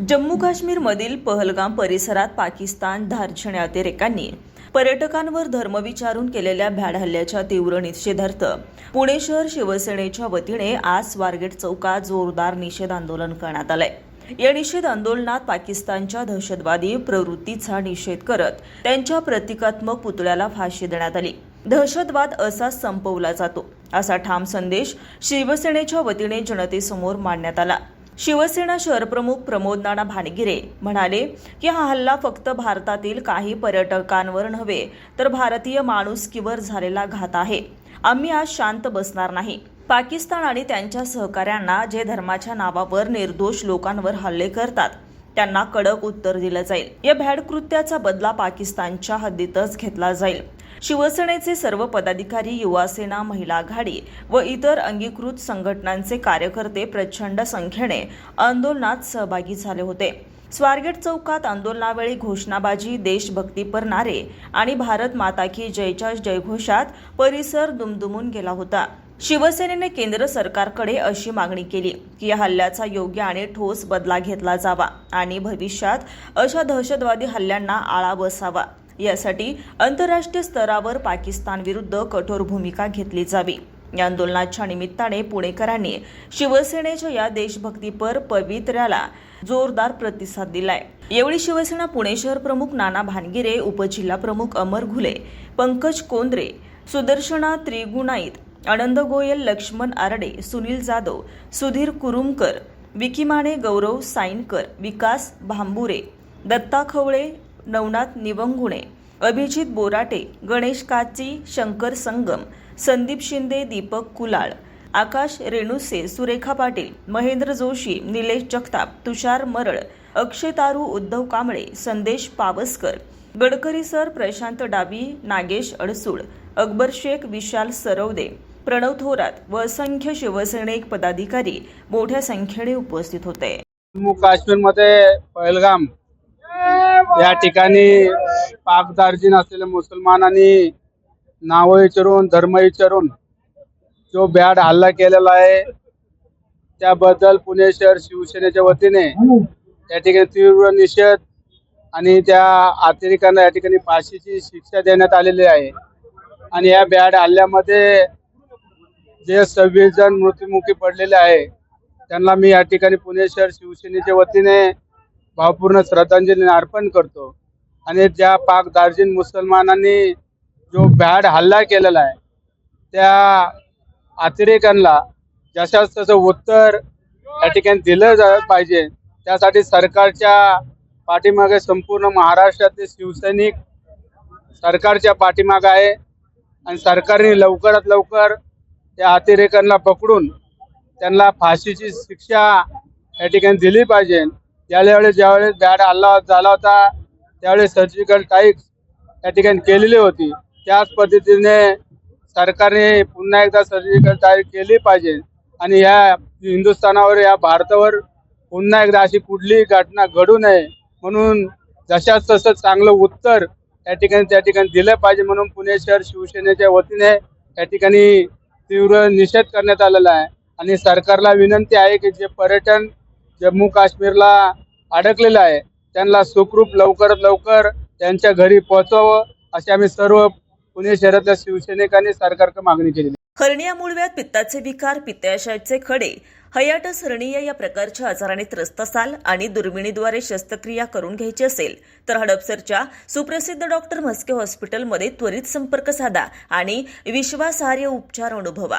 जम्मू काश्मीरमधील पहलगाम परिसरात पाकिस्तान धार्जिण्या अतिरेकांनी पर्यटकांवर धर्म विचारून केलेल्या भ्याड हल्ल्याच्या तीव्र निषेधार्थ पुणे शहर शिवसेनेच्या वतीने आज स्वारगेट चौकात जोरदार निषेध आंदोलन करण्यात आलंय. या निषेध आंदोलनात पाकिस्तानच्या दहशतवादी प्रवृत्तीचा निषेध करत त्यांच्या प्रतिकात्मक पुतळ्याला फाशी देण्यात आली. दहशतवाद असाच संपवला जातो असा ठाम संदेश शिवसेनेच्या वतीने जनतेसमोर मांडण्यात आला. शिवसेना शहरप्रमुख प्रमोद नाना भानगिरे म्हणाले की हा हल्ला फक्त भारतातील काही पर्यटकांवर नव्हे तर भारतीय माणुसकीवर झालेला घात आहे. आम्ही आज शांत बसणार नाही. पाकिस्तान आणि त्यांच्या सहकाऱ्यांना जे धर्माच्या नावावर निर्दोष लोकांवर हल्ले करतात त्यांना कडक उत्तर दिलं जाईल. या भ्याड कृत्याचा बदला पाकिस्तानच्या हद्दीतच घेतला जाईल. शिवसेनेचे सर्व पदाधिकारी युवासेना महिला आघाडी व इतर अंगीकृत संघटनांचे कार्यकर्ते प्रचंड संख्येने आंदोलनात सहभागी झाले होते. स्वारगेट चौकात आंदोलनावेळी घोषणाबाजी देशभक्तीपर नारे आणि भारत माता की जयच्या जयघोषात परिसर दुमदुमून गेला होता. शिवसेनेने केंद्र सरकारकडे अशी मागणी केली की या हल्ल्याचा योग्य आणि ठोस बदला घेतला जावा आणि भविष्यात अशा दहशतवादी हल्ल्यांना आळा बसावा. यासाठी आंतरराष्ट्रीय स्तरावर पाकिस्तान विरुद्ध कठोर भूमिका घेतली जावी. या आंदोलनाच्या निमित्ताने पुणेकरांनी शिवसेनेच्या या देशभक्तीपर पवित्र्याला जोरदार प्रतिसाद दिलाय. यावेळी शिवसेना पुणे शहर प्रमुख नाना भानगिरे उपजिल्हा प्रमुख अमर घुले पंकज कोंद्रे सुदर्शना त्रिगुणाईत आनंद गोयल लक्ष्मण आरडे सुनील जाधव सुधीर कुरुमकर विकिमाने गौरव साईनकर विकास भांबुरे दत्ता खवळे नवनाथ निवंगुणे अभिजित बोराटे गणेश काची शंकर संगम संदीप शिंदे दीपक कुलाळ आकाश रेणुसे सुरेखा पाटील महेंद्र जोशी निलेश जगताप तुषार मरळ अक्षय तारू उद्धव कांबळे संदेश पावसकर गडकरी सर प्रशांत डावी नागेश अडसूळ अकबर शेख विशाल सरवदे प्रणव थोरात व असंख्य शिवसैनिक पदाधिकारी मोठ्या संख्येने उपस्थित होते. जम्मू काश्मीरमध्ये पहलगाम या ठिकाणी पाकदार्जीन असलेल्या मुसलमानांनी नावं विचारून धर्म विचारून जो बॅड हल्ला केलेला आहे त्याबद्दल पुणे शहर शिवसेनेच्या वतीने त्या ठिकाणी तीव्र निषेध आणि त्या अतिरेकांना या ठिकाणी फाशीची शिक्षा देण्यात आलेली आहे. आणि या बॅड हल्ल्यामध्ये जे सव्वीस जण मृत्युमुखी पडलेले आहे त्यांना मी या ठिकाणी पुणे शहर शिवसेनेच्या वतीने भावपूर्ण श्रद्धांजली अर्पण करतो. आणि ज्या पाक दार्जिन मुसलमानांनी जो भ्याड हल्ला केलेला आहे त्या अतिरेकांना जशाच तसं उत्तर या ठिकाणी दिलं जा पाहिजे त्यासाठी सरकारच्या पाठीमागे संपूर्ण महाराष्ट्रातले शिवसैनिक सरकारच्या पाठीमागे आहे. आणि सरकारने लवकरात लवकर त्या अतिरेकांना पकडून त्यांना फाशीची शिक्षा या ठिकाणी दिली पाहिजे. ज्यावेळेस ज्यावेळेस बॅड हल्ला झाला होता त्यावेळेस सर्जिकल टाईप या ठिकाणी केलेली होती. त्याच पद्धतीने सरकारने पुन्हा एकदा सर्जिकल टाईप केली पाहिजे. आणि या हिंदुस्थानावर या भारतावर पुन्हा एकदा अशी कुठलीही घटना घडू नये म्हणून जशाच तसं चांगलं उत्तर त्या ठिकाणी त्या ठिकाणी दिलं पाहिजे म्हणून पुणे शहर शिवसेनेच्या वतीने त्या ठिकाणी तीव्र निषेध करण्यात आलेला आहे. आणि सरकारला विनंती आहे की जे पर्यटन जम्मू काश्मीरला अडकलेलं आहे त्यांना सुखरूप लवकरात लवकर त्यांच्या घरी पोहोचवावं अशी आम्ही सर्व पुणे शहरातल्या शिवसैनिकांनी सरकारकडे मागणी केलेली आहे. हर्निया पित्ताचे विकार पित्ताशयाचे खडे हयाटस हर्निया या प्रकारच्या आजाराने त्रस्त असाल आणि दुर्बिणीद्वारे शस्त्रक्रिया करून घ्यायची असेल तर हडपसरच्या सुप्रसिद्ध डॉक्टर म्हस्के हॉस्पिटलमध्ये त्वरित संपर्क साधा आणि विश्वासार्ह उपचार अनुभवा